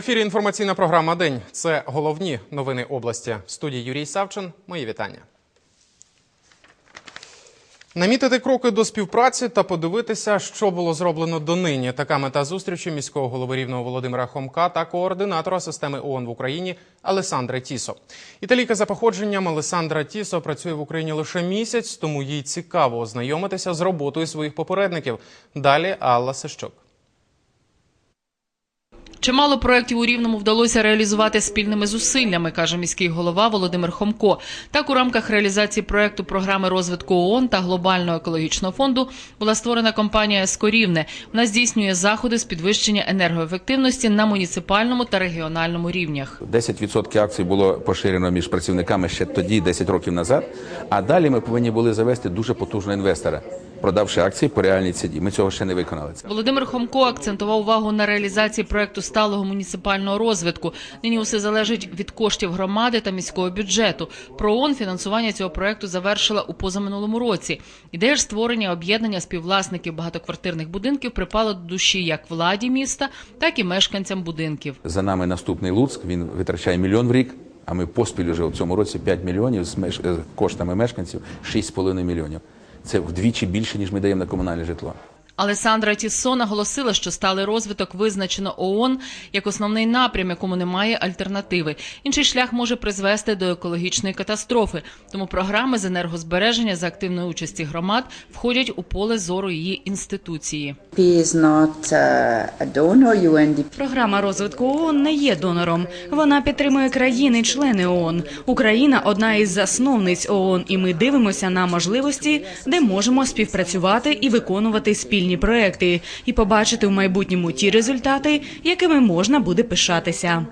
Ефірі інформаційна програма День. Це головні новини області. В студії Юрій Савчин. Мої вітання. Намітити кроки до співпраці та подивитися, що було зроблено донині. Така мета зустрічі міського голови рівного Володимира Хомка та координатора системи ООН в Україні Алесандри Тісо. Італійка за походженням Алесандра Тісо працює в Україні лише місяць, тому їй цікаво ознайомитися з роботою своїх попередників. Далі Алла Сищук. Чимало проєктів у Рівному вдалося реалізувати спільними зусиллями, каже міський голова Володимир Хомко. Так, у рамках реалізації проєкту програми розвитку ООН та глобального екологічного фонду була створена компанія «Ескорівне». Вона здійснює заходи з підвищення енергоефективності на муніципальному та регіональному рівнях. 10% акцій було поширено між працівниками ще тоді, 10 років назад. А далі ми повинні були завести дуже потужного інвестора, продавши акції по реальній ціні. Ми цього ще не виконали. Володимир Хомко акцентував увагу на реалізації проекту сталого муніципального розвитку. Нині усе залежить від коштів громади та міського бюджету. Про ООН фінансування цього проекту завершила у позаминулому році. Ідея ж створення об'єднання співвласників багатоквартирних будинків припала до душі як владі міста, так і мешканцям будинків. За нами наступний Луцьк. Він витрачає мільйон в рік. А ми поспіль вже у цьому році 5 мільйонів з коштами мешканців 6,5 мільйонів. Це вдвічі більше ніж ми даємо на комунальне житло. Алесандра Тіссо наголосила, що сталий розвиток визначено ООН як основний напрям, якому немає альтернативи. Інший шлях може призвести до екологічної катастрофи. Тому програми з енергозбереження за активної участі громад входять у поле зору її інституції. is not a donor. UNDP Програма розвитку ООН не є донором. Вона підтримує країни-члени ООН. Україна одна із засновниць ООН, і ми дивимося на можливості, де можемо співпрацювати і виконувати спільні проекти, і побачити в майбутньому ті результати, якими можна буде пишатися.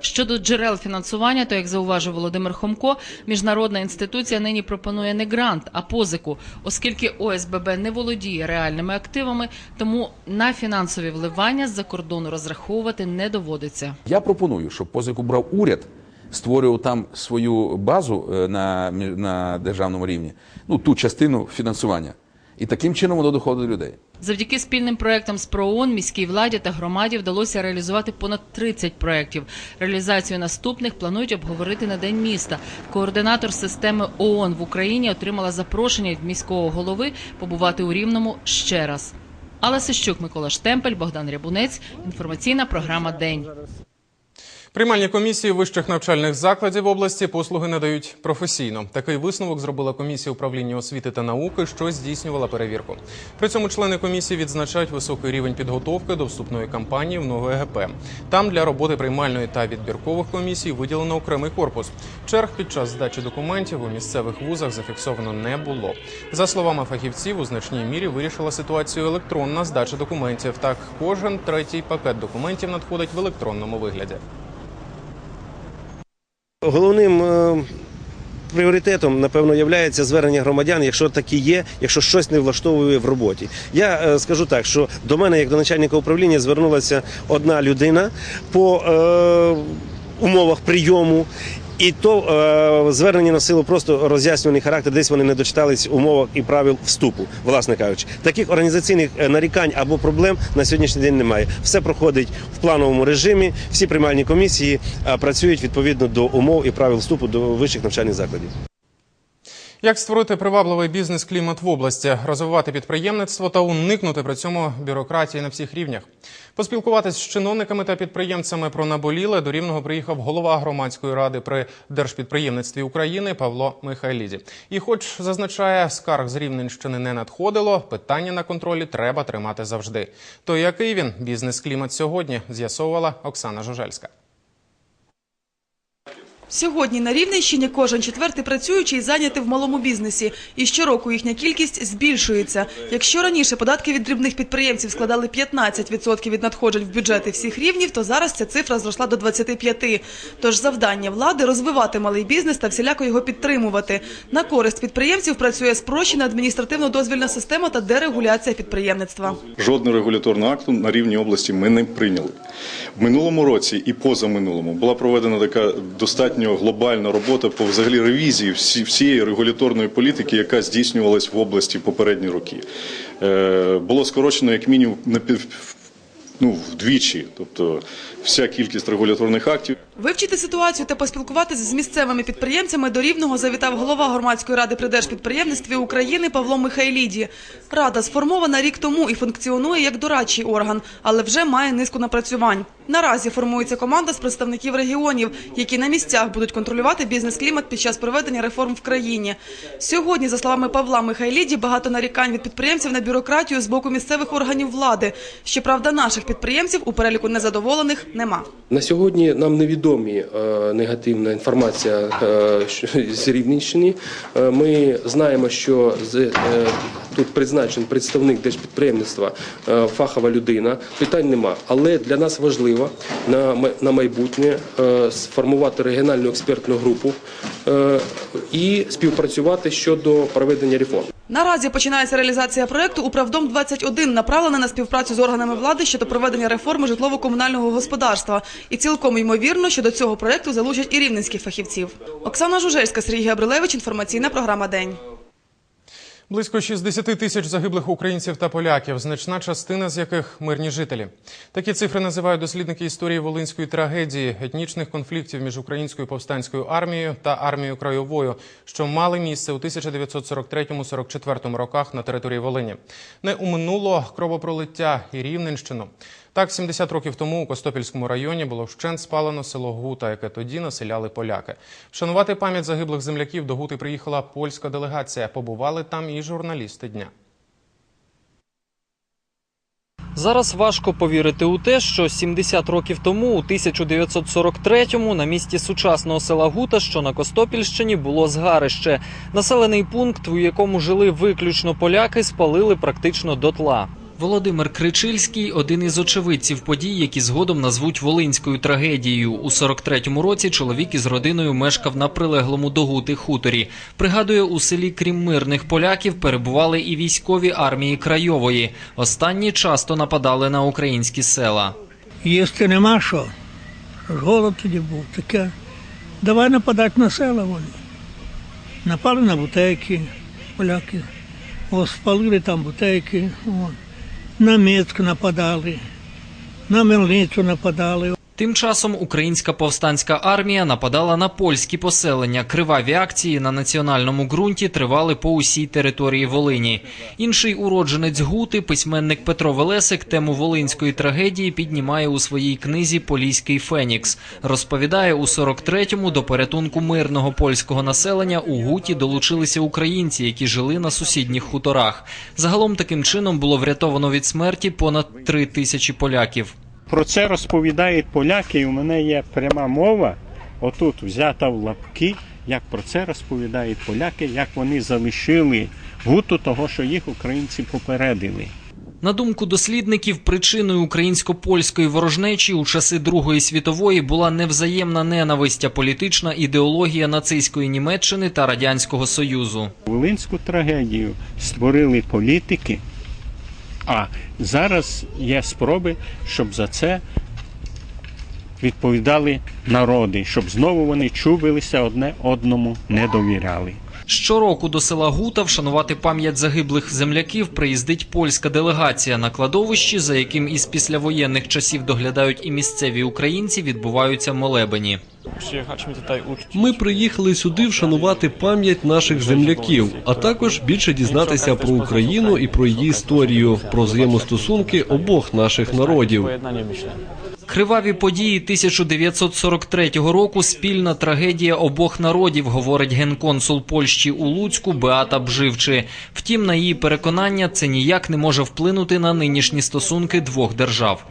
Щодо джерел фінансування, то як зауважив Володимир Хомко, міжнародна інституція нині пропонує не грант, а позику, оскільки ОСББ не володіє реальними активами, тому на фінансові вливання з-за кордону розраховувати не доводиться. Я пропоную, щоб позику брав уряд, створював там свою базу е, на, на державному рівні, ну ту частину фінансування. І таким чином воно доходить до людей. Завдяки спільним проектам з ПРООН, міській владі та громаді вдалося реалізувати понад 30 проєктів. Реалізацію наступних планують обговорити на День міста. Координатор системи ООН в Україні отримала запрошення від міського голови побувати у Рівному ще раз. Алла Сищук, Микола Штемпель, Богдан Рябунець. Інформаційна програма День. Приймальні комісії вищих навчальних закладів області послуги надають професійно. Такий висновок зробила комісія управління освіти та науки, що здійснювала перевірку. При цьому члени комісії відзначають високий рівень підготовки до вступної кампанії в нове ЕГП. Там для роботи приймальної та відбіркових комісій виділено окремий корпус. Черг під час здачі документів у місцевих вузах зафіксовано не було. За словами фахівців, у значній мірі вирішила ситуацію електронна здача документів. Так, кожен третій пакет документів надходить в електронному вигляді. Головним е, пріоритетом, напевно, є звернення громадян, якщо такі є, якщо щось не влаштовує в роботі. Я е, скажу так, що до мене, як до начальника управління, звернулася одна людина по е, умовах прийому. І то е, звернення носило просто роз'яснюваний характер, десь вони не дочитались умовах і правил вступу, власне кажучи. Таких організаційних е, нарікань або проблем на сьогоднішній день немає. Все проходить в плановому режимі. Всі приймальні комісії працюють відповідно до умов і правил вступу до вищих навчальних закладів. Як створити привабливий бізнес-клімат в області, розвивати підприємництво та уникнути при цьому бюрократії на всіх рівнях? Поспілкуватись з чиновниками та підприємцями про наболіле до рівного приїхав голова громадської ради при держпідприємництві України Павло Михайліді. І, хоч зазначає, скарг з Рівненщини не надходило, питання на контролі треба тримати завжди. То який він бізнес-клімат сьогодні? З'ясовувала Оксана Жужельська. Сьогодні на Рівненщині кожен четвертий працюючий зайнятий в малому бізнесі, і щороку їхня кількість збільшується. Якщо раніше податки від дрібних підприємців складали 15% від надходжень в бюджети всіх рівнів, то зараз ця цифра зросла до 25%. Тож завдання влади розвивати малий бізнес та всіляко його підтримувати. На користь підприємців працює спрощена адміністративно-дозвільна система та дерегуляція підприємництва. Жодного регуляторного акту на рівні області ми не прийняли. В минулому році і позаминулому була проведена така достатньо глобальна робота по взагалі ревізії всі- всієї регуляторної політики, яка здійснювалась в області попередні роки. Е, Було скорочено як мінімум на ну, вдвічі. Тобто вся кількість регуляторних актів. Вивчити ситуацію та поспілкуватися з місцевими підприємцями до Рівного завітав голова громадської ради при Держпідприємництві України Павло Михайліді. Рада сформована рік тому і функціонує як дорадчий орган, але вже має низку напрацювань. Наразі формується команда з представників регіонів, які на місцях будуть контролювати бізнес-клімат під час проведення реформ в країні. Сьогодні, за словами Павла Михайліді, багато нарікань від підприємців на бюрократію з боку місцевих органів влади. Щоправда, наших підприємців у переліку незадоволених нема. На сьогодні нам невідомі е, негативна інформація е, з Рівненщини. Е, ми знаємо, що тут призначений представник держпідприємництва, фахова людина. Питань нема. Але для нас важливо на, майбутнє сформувати регіональну експертну групу і співпрацювати щодо проведення реформ. Наразі починається реалізація проекту «Управдом 21 направлена на співпрацю з органами влади щодо проведення реформи житлово-комунального господарства. І цілком ймовірно, що до цього проекту залучать і рівненських фахівців. Оксана Жужельська, Сергій Габрилевич. Інформаційна програма День. Близько 60 тисяч загиблих українців та поляків, значна частина з яких мирні жителі. Такі цифри називають дослідники історії волинської трагедії, етнічних конфліктів між українською повстанською армією та армією краєвою, що мали місце у 1943-44 роках на території Волині. Не уминуло кровопролиття і Рівненщину. Так, 70 років тому у Костопільському районі було вщент спалено село Гута, яке тоді населяли поляки. Вшанувати пам'ять загиблих земляків до Гути приїхала польська делегація. Побували там і журналісти дня. Зараз важко повірити у те, що 70 років тому, у 1943-му, на місці сучасного села Гута, що на Костопільщині, було згарище. Населений пункт, у якому жили виключно поляки, спалили практично дотла. Володимир Кричильський один із очевидців подій, які згодом назвуть волинською трагедією. У 43-му році чоловік із родиною мешкав на прилеглому до Гути хуторі. Пригадує, у селі, крім мирних поляків, перебували і військові армії Крайової. Останні часто нападали на українські села. Їсти нема що. Голод тоді був таке. Давай нападати на села вони. Напали на бутейки, поляки. О, спалили там бутейки. О. На Мецьк нападали, на Мельницю нападали. Тим часом українська повстанська армія нападала на польські поселення. Криваві акції на національному ґрунті тривали по усій території Волині. Інший уродженець Гути, письменник Петро Велесик, тему волинської трагедії піднімає у своїй книзі Поліський Фенікс. Розповідає, у 43-му до порятунку мирного польського населення у Гуті долучилися українці, які жили на сусідніх хуторах. Загалом таким чином було врятовано від смерті понад три тисячі поляків. Про це розповідають поляки, і у мене є пряма мова, отут взята в лапки, як про це розповідають поляки, як вони залишили гуту того, що їх українці попередили. На думку дослідників, причиною українсько-польської ворожнечі у часи Другої світової була невзаємна ненависть, а політична ідеологія нацистської Німеччини та радянського союзу. Волинську трагедію створили політики, а зараз є спроби, щоб за це відповідали народи, щоб знову вони чубилися одне одному, не довіряли. Щороку до села Гута вшанувати пам'ять загиблих земляків приїздить польська делегація на кладовищі, за яким із післявоєнних часів доглядають і місцеві українці, відбуваються молебені. Ми приїхали сюди вшанувати пам'ять наших земляків, а також більше дізнатися про Україну і про її історію, про взаємостосунки обох наших народів. Криваві події 1943 року спільна трагедія обох народів, говорить генконсул Польщі у Луцьку Беата Бживчи. Втім, на її переконання, це ніяк не може вплинути на нинішні стосунки двох держав.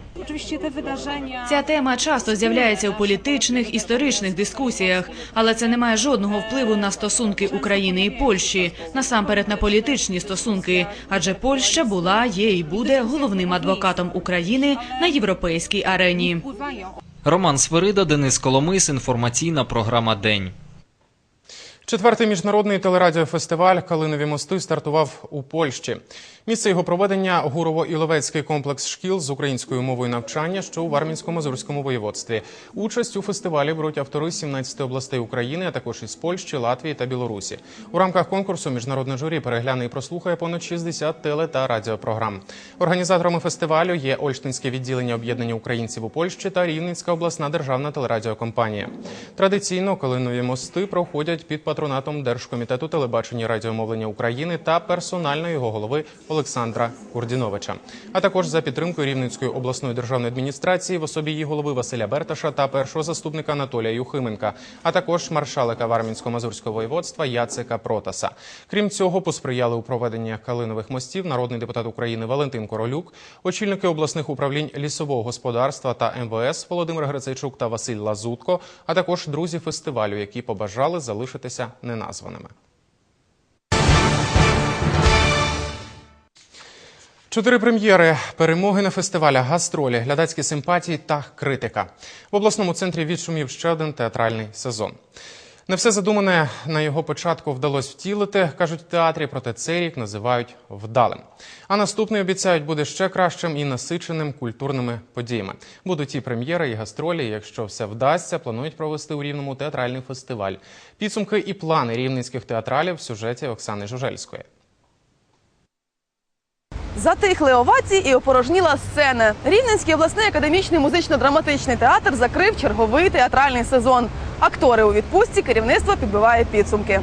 Ця тема часто з'являється у політичних історичних дискусіях, але це не має жодного впливу на стосунки України і Польщі, насамперед на політичні стосунки, адже Польща була, є і буде головним адвокатом України на європейській арені. Роман Свирида, Денис Коломис. Інформаційна програма День. Четвертий міжнародний телерадіофестиваль Калинові мости стартував у Польщі. Місце його проведення Гурово-Іловецький комплекс шкіл з українською мовою навчання, що у Вармінсько-Мазурському воєводстві. Участь у фестивалі беруть автори з 17 областей України, а також із Польщі, Латвії та Білорусі. У рамках конкурсу міжнародне журі перегляне і прослухає понад 60 теле та радіопрограм. Організаторами фестивалю є Ольштинське відділення об'єднання українців у Польщі та Рівненська обласна державна телерадіокомпанія. Традиційно калинові мости проходять під патронатом Держкомітету телебачення і радіомовлення України та персонально його голови Олександра Курдіновича, а також за підтримкою Рівненської обласної державної адміністрації в особі її голови Василя Берташа та першого заступника Анатолія Юхименка, а також маршалика Вармінсько-Мазурського воєводства Яцика Протаса. Крім цього, посприяли у проведенні калинових мостів народний депутат України Валентин Королюк, очільники обласних управлінь лісового господарства та МВС Володимир Грицайчук та Василь Лазутко, а також друзі фестивалю, які побажали залишитися неназваними. Чотири прем'єри, перемоги на фестивалях, гастролі, глядацькі симпатії та критика. В обласному центрі відшумів ще один театральний сезон. Не все задумане на його початку вдалося втілити, кажуть в театрі, проте цей рік називають вдалим. А наступний обіцяють буде ще кращим і насиченим культурними подіями. Будуть і прем'єри, і гастролі. Якщо все вдасться, планують провести у рівному театральний фестиваль. Підсумки і плани рівненських театралів в сюжеті Оксани Жужельської. Затихли овації і опорожніла сцена. Рівненський обласний академічний музично-драматичний театр закрив черговий театральний сезон. Актори у відпустці, керівництво підбиває підсумки.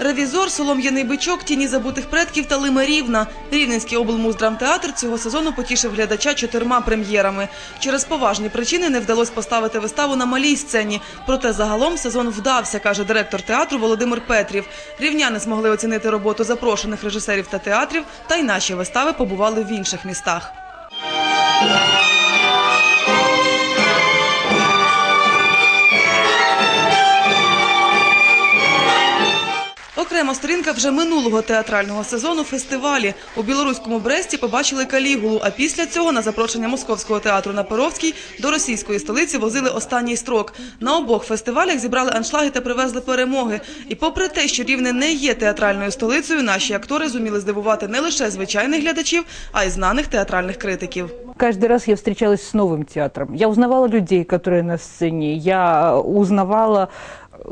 Ревізор, солом'яний бичок, тіні забутих предків та Лима Рівна. Рівненський облмуздрамтеатр цього сезону потішив глядача чотирма прем'єрами. Через поважні причини не вдалося поставити виставу на малій сцені. Проте загалом сезон вдався, каже директор театру Володимир Петрів. Рівняни змогли оцінити роботу запрошених режисерів та театрів, та й наші вистави побували в інших містах. Окрема сторінка вже минулого театрального сезону фестивалі. У білоруському Бресті побачили Калігулу, а після цього на запрошення Московського театру на Перовській до російської столиці возили останній строк. На обох фестивалях зібрали аншлаги та привезли перемоги. І попри те, що Рівне не є театральною столицею, наші актори зуміли здивувати не лише звичайних глядачів, а й знаних театральних критиків. Каждый раз я встречалась с новым театром. Я узнавала людей, которые на сцене. Я узнавала э,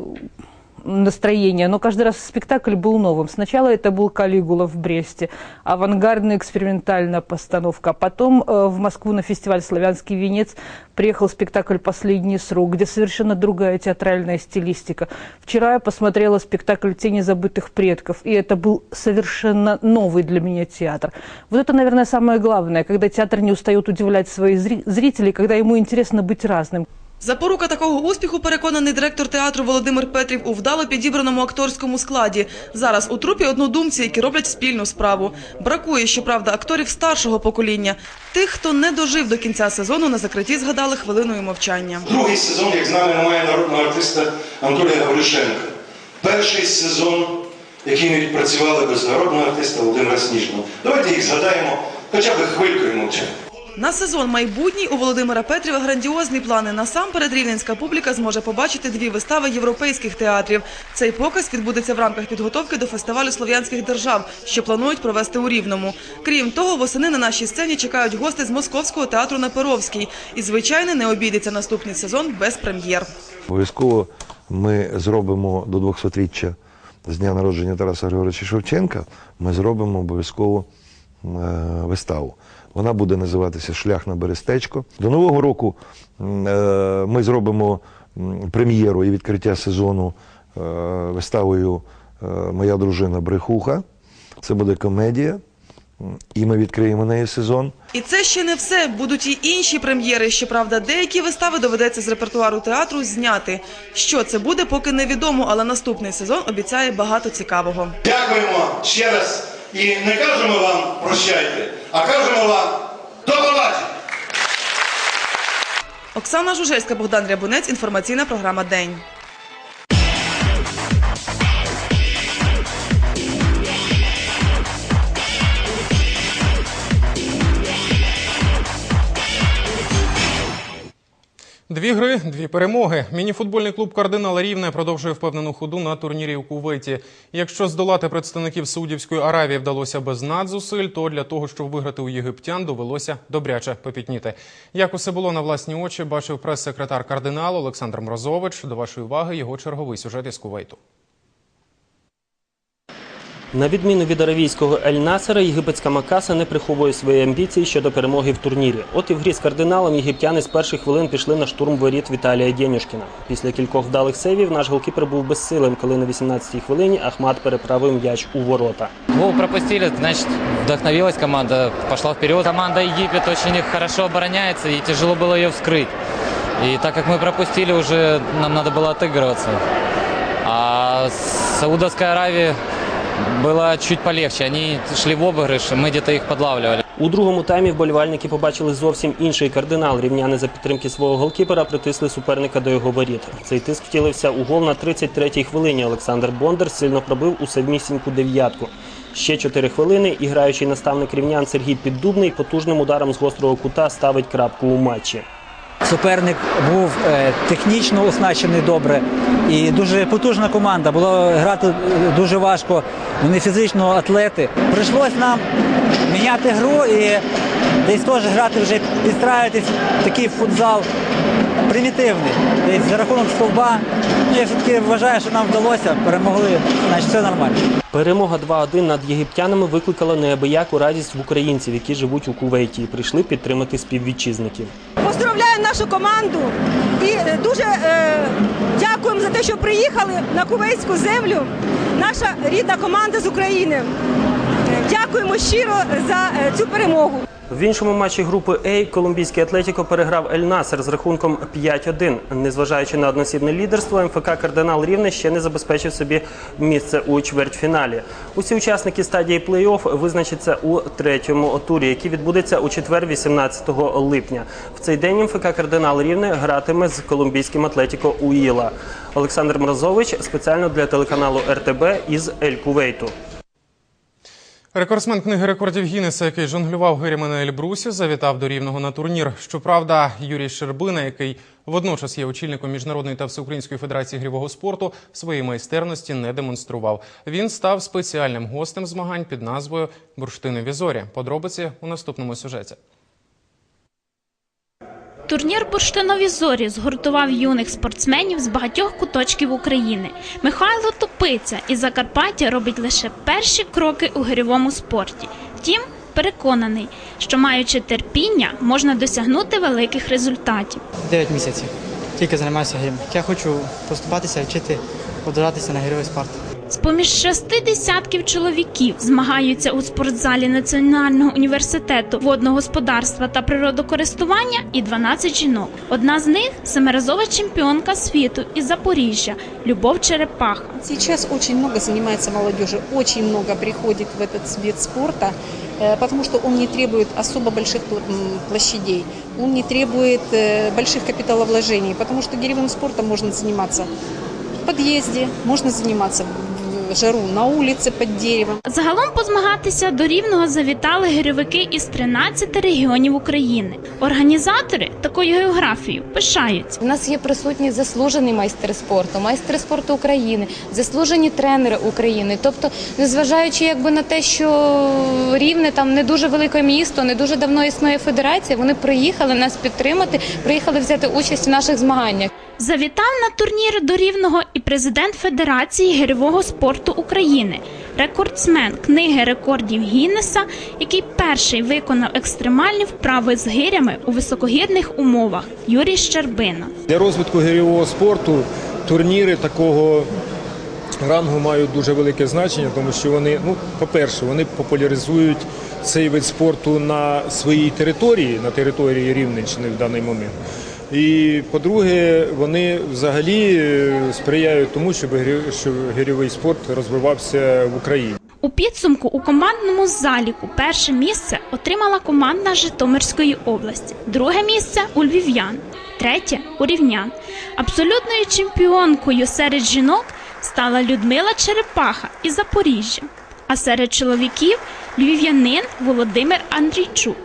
настроение, но каждый раз спектакль был новым. Сначала это был Калигула в Бресте, авангардная экспериментальная постановка. Потом э, в Москву на фестиваль «Славянский венец» приехал спектакль «Последний срок», где совершенно другая театральная стилистика. Вчера я посмотрела спектакль «Тени забытых предков», и это был совершенно новый для меня театр. Вот это, наверное, самое главное, когда театр не устает удивлять своих зри- зрителей, когда ему интересно быть разным. Запорука такого успіху, переконаний директор театру Володимир Петрів, у вдало підібраному акторському складі. Зараз у трупі однодумці, які роблять спільну справу. Бракує, щоправда, акторів старшого покоління. Тих, хто не дожив до кінця сезону, на закритті згадали хвилиною мовчання. Другий сезон, як знали, немає народного артиста Анатолія Гавришенка. Перший сезон, який ми відпрацювали без народного артиста Володимира Сніжного. Давайте їх згадаємо хоча б хвилькою мовчання. На сезон майбутній у Володимира Петріва грандіозні плани. Насамперед рівненська публіка зможе побачити дві вистави європейських театрів. Цей показ відбудеться в рамках підготовки до фестивалю слов'янських держав, що планують провести у Рівному. Крім того, восени на нашій сцені чекають гости з Московського театру на Перовській. І, звичайно, не обійдеться наступний сезон без прем'єр. Обов'язково ми зробимо до 200-річчя з дня народження Тараса Григоровича Шевченка. Ми зробимо обов'язково е, виставу. Вона буде називатися Шлях на Берестечко. До Нового року е, ми зробимо прем'єру і відкриття сезону е, виставою е, Моя дружина Брехуха. Це буде комедія. І ми відкриємо неї сезон. І це ще не все. Будуть і інші прем'єри. Щоправда, деякі вистави доведеться з репертуару театру зняти. Що це буде, поки невідомо, але наступний сезон обіцяє багато цікавого. Дякуємо ще раз і не кажемо вам прощайте, а кажемо вам до побачення. Оксана Жужельська, Богдан Рябунець. Інформаційна програма День. Дві гри, дві перемоги. Мініфутбольний клуб Кардинал Рівне продовжує впевнену ходу на турнірі у Кувейті. Якщо здолати представників Саудівської Аравії вдалося без надзусиль, то для того, щоб виграти у єгиптян, довелося добряче попітніти. Як усе було на власні очі, бачив прес-секретар кардиналу Олександр Мрозович. До вашої уваги його черговий сюжет із Кувейту. На відміну від аравійського Ель Насера, єгипетська Макаса не приховує свої амбіції щодо перемоги в турнірі. От і в грі з кардиналом єгиптяни з перших хвилин пішли на штурм воріт Віталія Дєнюшкіна. Після кількох вдалих сейвів наш голкіпер був безсилим, коли на 18-й хвилині Ахмат переправив м'яч у ворота. Гол пропустили, значит, вдохновилась команда, пошла вперед. Команда Египет очень хорошо обороняется, и тяжело было ее вскрыть. И так как мы пропустили, уже нам надо было отыгрываться. А Саудовская Аравия было чуть полегче. Они шли в обыгрыш, и мы где-то их подлавливали. У другому таймі вболівальники побачили зовсім інший кардинал. Рівняни за підтримки свого голкіпера притисли суперника до його воріт. Цей тиск втілився у гол на 33-й хвилині. Олександр Бондар сильно пробив у самісіньку дев'ятку. Ще 4 хвилини і граючий наставник рівнян Сергій Піддубний потужним ударом з гострого кута ставить крапку у матчі. Суперник був е, технічно оснащений добре і дуже потужна команда. Було грати е, дуже важко. Вони фізично атлети. Прийшлось нам міняти гру і десь теж грати вже підстраюватись такий футзал примітивний. Десь за рахунок стовба. Ну, я все-таки вважаю, що нам вдалося, перемогли, значить все нормально. Перемога 2-1 над єгиптянами викликала неабияку радість в українців, які живуть у Кувейті, і прийшли підтримати співвітчизників. Поздравляю нашу команду і е, дуже е, дякуємо за те, що приїхали на кувейтську землю. Наша рідна команда з України. Дякуємо щиро за е, цю перемогу. В іншому матчі групи А колумбійський Атлетіко переграв Ель Насер з рахунком 5-1. Незважаючи на односібне лідерство, МФК Кардинал Рівне ще не забезпечив собі місце у чвертьфіналі. Усі учасники стадії плей-офф визначаться у третьому турі, який відбудеться у четвер, 18 липня. В цей день МФК Кардинал Рівне гратиме з колумбійським Атлетіко Уїла. Олександр Мразович спеціально для телеканалу РТБ із Ель Кувейту. Рекордсмен книги рекордів Гіннеса, який жонглював гирями на Ельбрусі, завітав до рівного на турнір. Щоправда, Юрій Щербина, який водночас є очільником міжнародної та всеукраїнської федерації грівого спорту, своєї майстерності не демонстрував. Він став спеціальним гостем змагань під назвою Бурштинові зорі. Подробиці у наступному сюжеті. Турнір «Бурштинові зорі» згуртував юних спортсменів з багатьох куточків України. Михайло Топиця із Закарпаття робить лише перші кроки у гирьовому спорті. Втім, переконаний, що маючи терпіння, можна досягнути великих результатів. 9 місяців. Тільки займаюся грим. Я хочу поступатися, вчити, подаватися на героїв спорту. З-поміж шести десятків чоловіків змагаються у спортзалі Національного університету водного господарства та природокористування і 12 жінок. Одна з них семиразова чемпіонка світу із Запоріжжя Любов Черепаха. Сейчас очень много занимается молодежи, очень много приходит в этот вид спорта, э, потому что он не требует особо больших пл- м, площадей, он не требует э, больших капиталовложений, потому что гиревым спортом можно заниматься в подъезде, можно заниматься в жару на улице под деревом. Загалом позмагатися до рівного завітали гирьовики із 13 регіонів України. Організатори такою географією пишаються. У нас є присутні заслужені майстри спорту, майстри спорту України, заслужені тренери України. Тобто, незважаючи якби на те, що рівне там не дуже велике місто, не дуже давно існує федерація, вони приїхали нас підтримати, приїхали взяти участь в наших змаганнях. Завітав на турнір до рівного і президент Федерації гирьового спорту України, рекордсмен книги рекордів Гіннеса, який перший виконав екстремальні вправи з гирями у високогірних умовах Юрій Щербина. Для розвитку гирьового спорту турніри такого рангу мають дуже велике значення, тому що вони, ну, по-перше, вони популяризують цей вид спорту на своїй території, на території Рівненщини в даний момент. І по-друге, вони взагалі е, сприяють тому, щоб щоб спорт розвивався в Україні. У підсумку у командному заліку перше місце отримала команда Житомирської області, друге місце у львів'ян, третє у рівнян. Абсолютною чемпіонкою серед жінок стала Людмила Черепаха із Запоріжжя, а серед чоловіків львів'янин Володимир Андрійчук.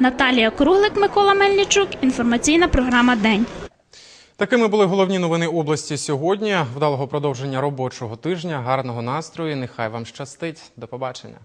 Наталія Круглик, Микола Мельничук. Інформаційна програма День. Такими були головні новини області сьогодні. Вдалого продовження робочого тижня, гарного настрою. Нехай вам щастить. До побачення.